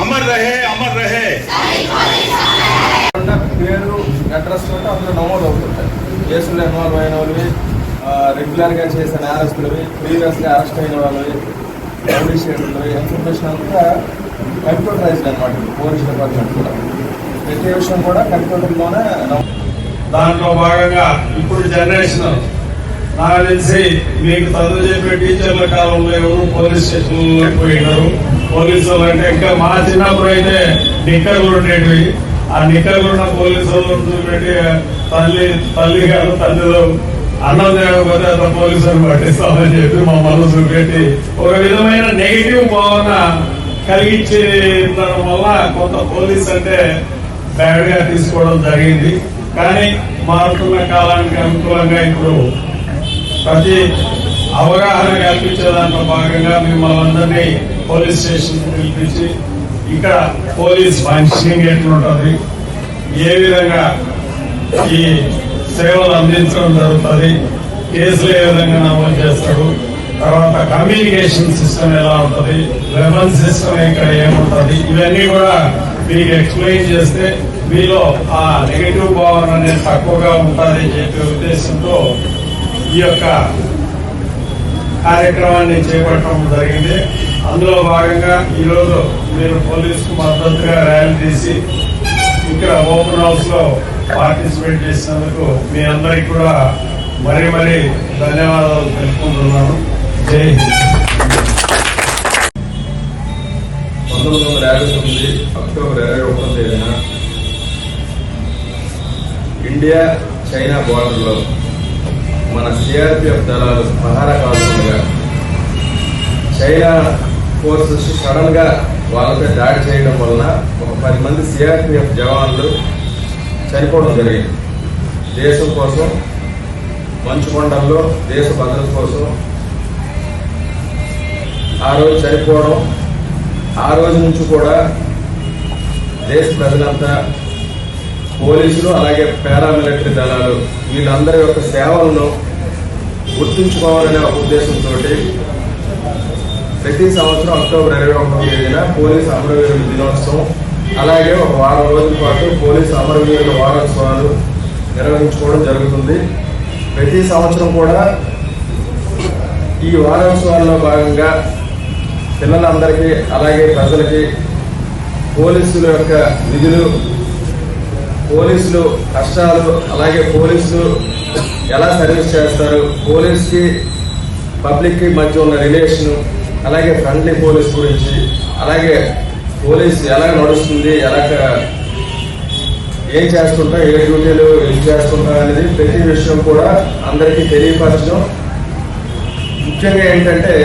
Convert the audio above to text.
అమర్ రహే అమర్ రహే. పేరు అడ్రస్ ఉంటే అందులో నమోదు అవుతుంటాయి. కేసులు ఇన్వాల్వ్ అయిన వాళ్ళవి రెగ్యులర్గా చేసిన అరెస్టులవి ప్రీవియస్గా అరెస్ట్ అయిన వాళ్ళవి పబ్లిష్ చేయడం ఇన్ఫర్మేషన్ అంతా కంప్యూటరైజ్డ్ అనమాట పోలీస్ డిపార్ట్మెంట్ కూడా. ప్రతి విషయం కూడా కంప్యూటర్లోనే దాంట్లో భాగంగా ఇప్పుడు జనరేషన్ నాకు తెలిసి మీకు చదువు చెప్పే టీచర్ల కాలంలో ఎవరు పోలీస్ స్టేషన్ పోయినారు? పోలీసులు అంటే ఇంకా మా చిన్నప్పుడు అయితే నిక్కర్లు ఉండేటివి. ఆ నిక్కర్లు ఉన్న పోలీసులు పెట్టి తల్లి తల్లి గారు తల్లిలో అన్నం తినకపోతే అతను పోలీసులు పట్టిస్తామని చెప్పి మా మనసు పెట్టి ఒక విధమైన నెగిటివ్ భావన కలిగించడం వల్ల కొంత పోలీస్ అంటే బ్యాడ్గా తీసుకోవడం జరిగింది. కానీ మారుతున్న కాలానికి అనుకూలంగా ఇప్పుడు ప్రతి అవగాహన కల్పించే దాంట్లో భాగంగా మిమ్మల్ని అందరినీ పోలీస్ స్టేషన్ పిలిపించి ఇక్కడ పోలీస్ ఫంక్షనింగ్ ఎట్లుంటుంది ఏ విధంగా ఈ సేవలు అందించడం జరుగుతుంది? కేసులు ఏ విధంగా నమోదు చేస్తాడు తర్వాత కమ్యూనికేషన్ సిస్టమ్ ఎలా ఉంటుంది? వెపన్ సిస్టమ్ ఇక్కడ ఏముంటుంది? ఇవన్నీ కూడా మీకు ఎక్స్ప్లెయిన్ చేస్తే మీలో ఆ నెగటివ్ భావన అనేది తక్కువగా ఉంటుంది అని చెప్పే ఉద్దేశంతో ఈ యొక్క కార్యక్రమాన్ని చేపట్టడం జరిగింది. అందులో భాగంగా ఈరోజు మీరు పోలీసుకు మద్దతుగా ర్యాలీ తీసి ఇక్కడ ఓపెన్ హౌస్లో పార్టిసిపేట్ చేసినందుకు మీ అందరికీ కూడా మరీ మరీ ధన్యవాదాలు తెలుపుకుంటున్నాను. జై హింద్ పంతొమ్మిది వందల యాభై తొమ్మిది అక్టోబర్ ఇరవై ఒకటో తేదీన ఇండియా చైనా బోర్డర్లో మన సిఆర్పిఎఫ్ దళాలు పహారా కాల్స్తుండగా చైనా ఫోర్సెస్ సడన్గా వాళ్ళపై దాడి చేయడం వలన ఒక పది మంది సిఆర్పిఎఫ్ జవాన్లు చనిపోవడం జరిగింది. దేశం కోసం మంచు కొండల్లో దేశ భద్రత కోసం ఆ రోజు చనిపోవడం ఆ రోజు నుంచి కూడా దేశ ప్రజలంతా పోలీసులు అలాగే పారామిలిటరీ దళాలు వీళ్ళందరి యొక్క సేవలను గుర్తుంచుకోవాలనే ఒక ఉద్దేశంతో ప్రతి సంవత్సరం అక్టోబర్ ఇరవై ఒకటో తేదీన పోలీసు అమరవీరుల దినోత్సవం అలాగే ఒక వారం రోజుల పాటు పోలీసు అమరవీరుల వారోత్సవాలు నిర్వహించుకోవడం జరుగుతుంది. ప్రతి సంవత్సరం కూడా ఈ వారోత్సవాల్లో భాగంగా పిల్లలందరికీ అలాగే ప్రజలకి పోలీసుల యొక్క విధులు పోలీసులు కష్టాలు అలాగే పోలీసులు ఎలా సర్వీస్ చేస్తారు పోలీస్కి పబ్లిక్కి మధ్య ఉన్న రిలేషను అలాగే ఫ్రెండ్లీ పోలీస్ గురించి అలాగే పోలీస్ ఎలా నడుస్తుంది ఎలా ఏం చేస్తుంటా ఏ డ్యూటీలు ఏం చేస్తుంటా అనేది ప్రతి విషయం కూడా అందరికీ తెలియపరచడం. ముఖ్యంగా ఏంటంటే